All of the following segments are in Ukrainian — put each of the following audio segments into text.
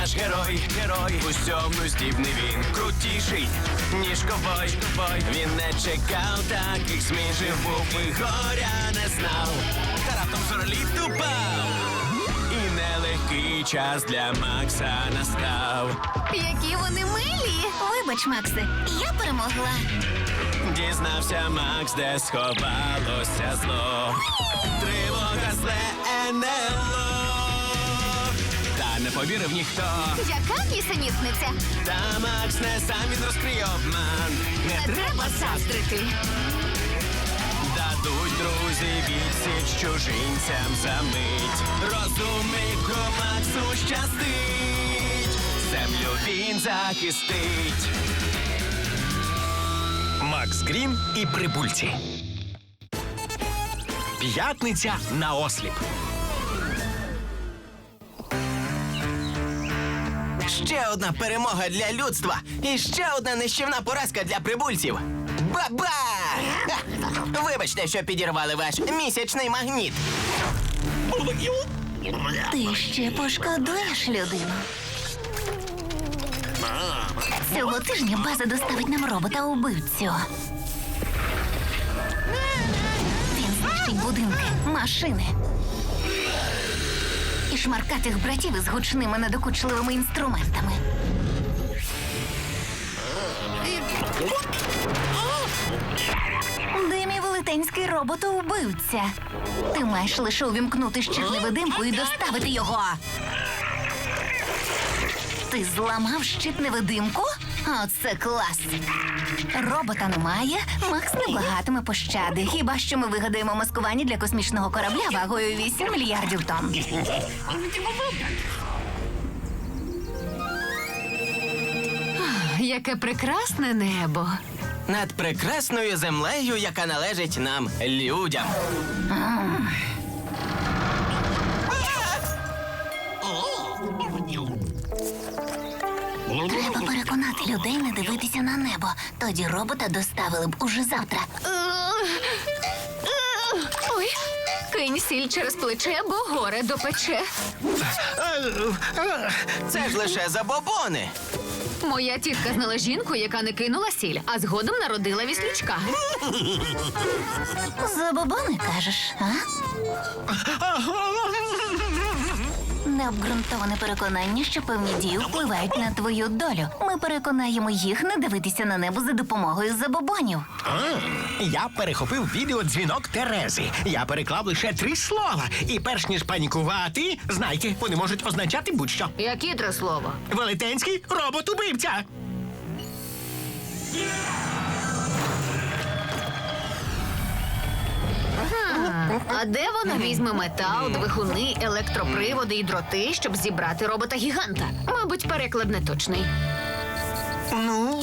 наш герой, герой. У всьому здібний він крутіший, ніж ковбой, ковбой. Він не чекав таких сміжів, був і горя не знав. Та раптом зороліт упав. І нелегкий час для Макса настав. Які вони милі! Вибач, Максе, я перемогла. Дізнався Макс, де сховалося зло. Тривога зле НЛО. Не повірив ніхто. Яка нісенітниця? Та Макс не сам він розкриє обман. Не треба заздрити. Дадуть друзі відсіч чужинцям за мить. Розумнику Максу щастить. Землю він захистить. Макс Грін і прибульці. П'ятниця на осліп. Ще одна перемога для людства і ще одна нищівна поразка для прибульців. Ба-ба! Вибачте, що підірвали ваш місячний магніт. Ти ще пошкодуєш людину. Цього тижня база доставить нам робота убивцю. Він знищить будинки, машини. Шмаркатих братів із гучними недокучливими інструментами. Димі велетенський робот вбивця. Ти маєш лише увімкнути щит-невидимку і доставити його. Ти зламав щит-невидимку? Оце клас. Робота немає, Макс не благатиме пощади. Хіба що ми вигадаємо маскування для космічного корабля вагою 8 мільярдів тонн. Яке прекрасне небо. Над прекрасною землею, яка належить нам, людям. Треба людей не дивитися на небо. Тоді робота доставили б уже завтра. Ой, кинь сіль через плече, бо горе допече. Це ж лише забобони. Моя тітка знала жінку, яка не кинула сіль, а згодом народила віслючка. Забобони кажеш, а? Необґрунтоване переконання, що певні дії впливають на твою долю. Ми переконаємо їх не дивитися на небо за допомогою забобонів. Я перехопив відеодзвінок Терези. Я переклав лише три слова. І перш ніж панікувати, знайте, вони можуть означати будь-що. Які три слова? Велетенський А де вона візьме метал, двигуни, електроприводи і дроти, щоб зібрати робота гіганта? Мабуть, переклад не точний. Ну.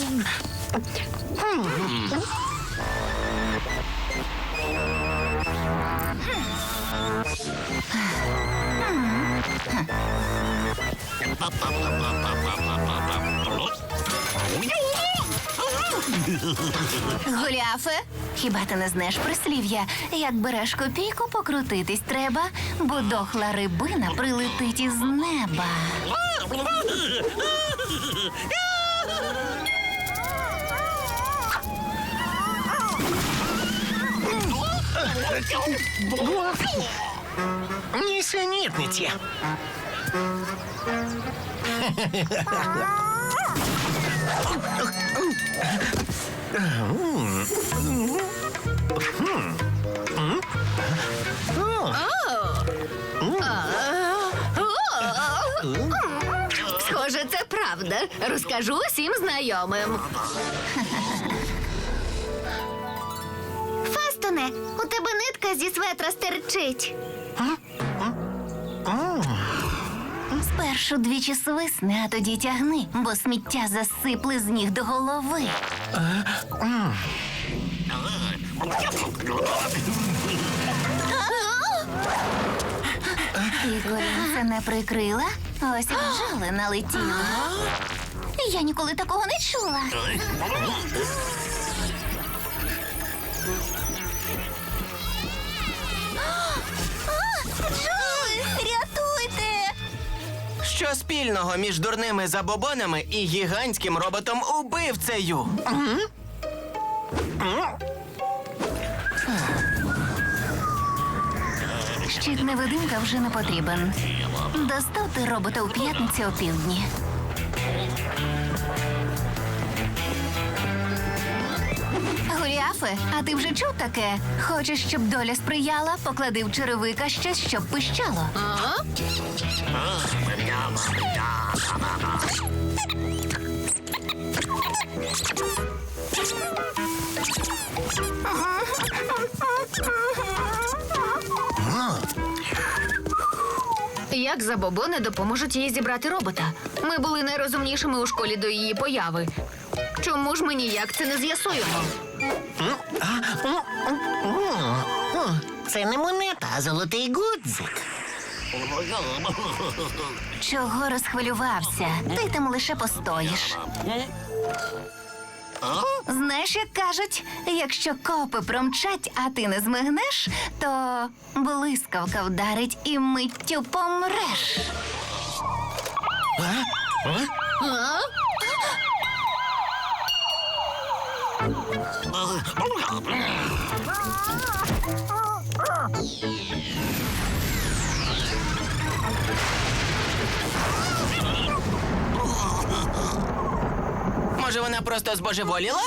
Голіафе, хіба ти не знаєш прислів'я? Як береш копійку, покрутитись треба, бо дохла рибина прилетить із неба. Нісенітниці. Схоже, це правда. Розкажу усім знайомим. Фастоне, у тебе нитка зі светра стерчить. Спершу двічі свисни, а тоді тягни, бо сміття засипли з ніг до голови. Ігорі це не прикрила, ось і бджоли налетіли. Я ніколи такого не чула. Що спільного між дурними забобонами і гігантським роботом убивцею? Щит невидимка вже не потрібен. Доставте робота у п'ятницю о Голіафе, а ти вже чув таке? Хочеш, щоб доля сприяла, поклади в черевика щось, щоб пищало. А? Як забобони допоможуть їй зібрати робота? Ми були найрозумнішими у школі до її появи. Чому ж ми ніяк це не з'ясуємо? Це не монета, а золотий гудзик. Чого розхвилювався? Ти там лише постоїш. Знаєш, як кажуть, якщо копи промчать, а ти не змигнеш, то блискавка вдарить і миттю помреш. А? Може, вона просто збожеволіла?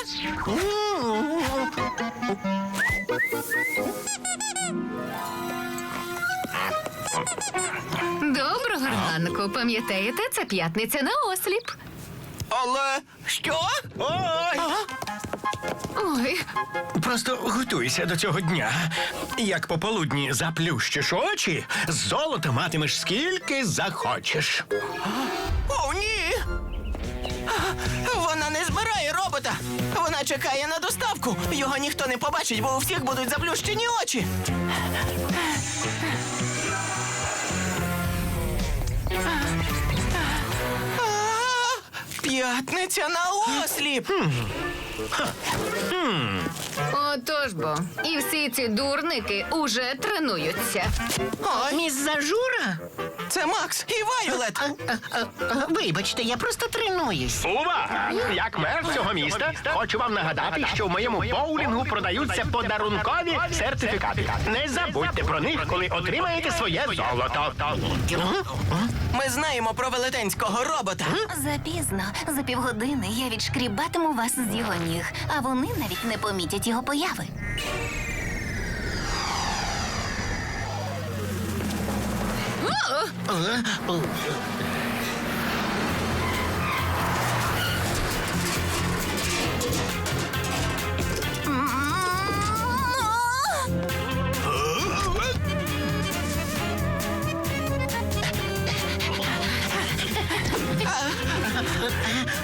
Доброго ранку. Пам'ятаєте, це п'ятниця на осліп. Але що? Ой! Ой, Просто готуйся до цього дня. Як пополудні заплющиш очі, золота матимеш скільки захочеш. О, ні! Вона не збирає робота. Вона чекає на доставку. Його ніхто не побачить, бо у всіх будуть заплющені очі. А, П'ятниця на осліп. Отож бо. І всі ці дурники уже тренуються. Ой, Міс Зажура? це Макс і Вайолет. А, а, а, Вибачте, я просто тренуюсь. Увага! Як мер цього міста, хочу вам нагадати, що в моєму боулінгу продаються подарункові сертифікати. Не забудьте про них, коли отримаєте своє золото. Ми знаємо про велетенського робота. Запізно, за півгодини я відшкрібатиму вас з його ніг, а вони навіть не помітять його появи.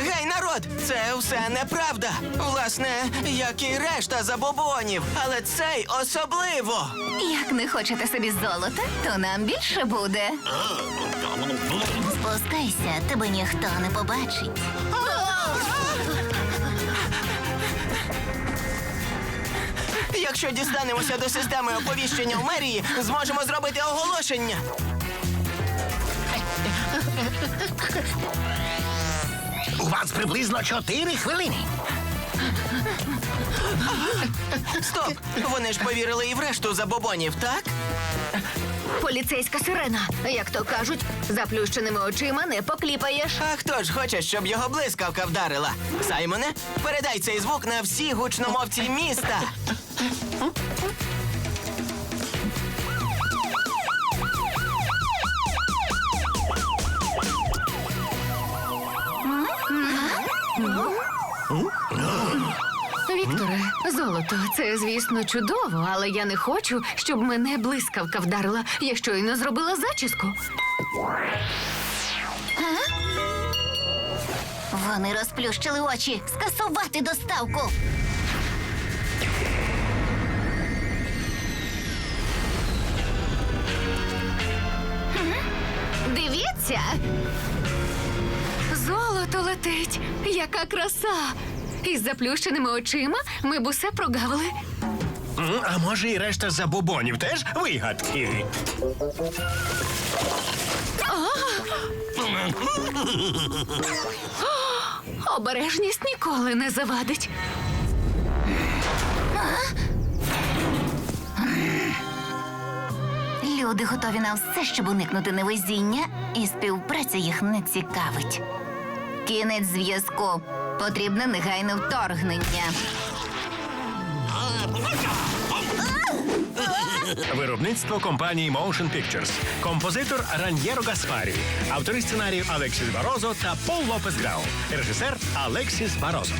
Гей, народ, це все неправда. Власне, як і решта забобонів, але цей особливо. Як не хочете собі золота, то нам більше буде. Спускайся, тебе ніхто не побачить. Якщо дістанемося до системи оповіщення в мерії, зможемо зробити оголошення. У вас приблизно чотири хвилини. Стоп! Вони ж повірили і в решту забобонів, так? Поліцейська сирена. Як то кажуть, заплющеними очима не покліпаєш. А хто ж хоче, щоб його блискавка вдарила? Саймоне, передай цей звук на всі гучномовці міста. Вікторе, золото, це звісно чудово, але я не хочу, щоб мене блискавка вдарила. Я щойно зробила зачіску. Вони розплющили очі. Скасувати доставку. Дивіться. Золото летить. Яка краса. Із заплющеними очима ми б усе прогавили. М, А може, і решта забобонів теж вигадки. Обережність ніколи не завадить. Люди готові на все, щоб уникнути невезіння, і співпраця їх не цікавить. Кінець зв'язку. Потрібне негайне вторгнення. Виробництво компанії Motion Pictures. Композитор Раньєро Гаспарі. Автори сценарію Алексіс Барозо та Пол Лопес Грау. Режисер Алексіс Барозо.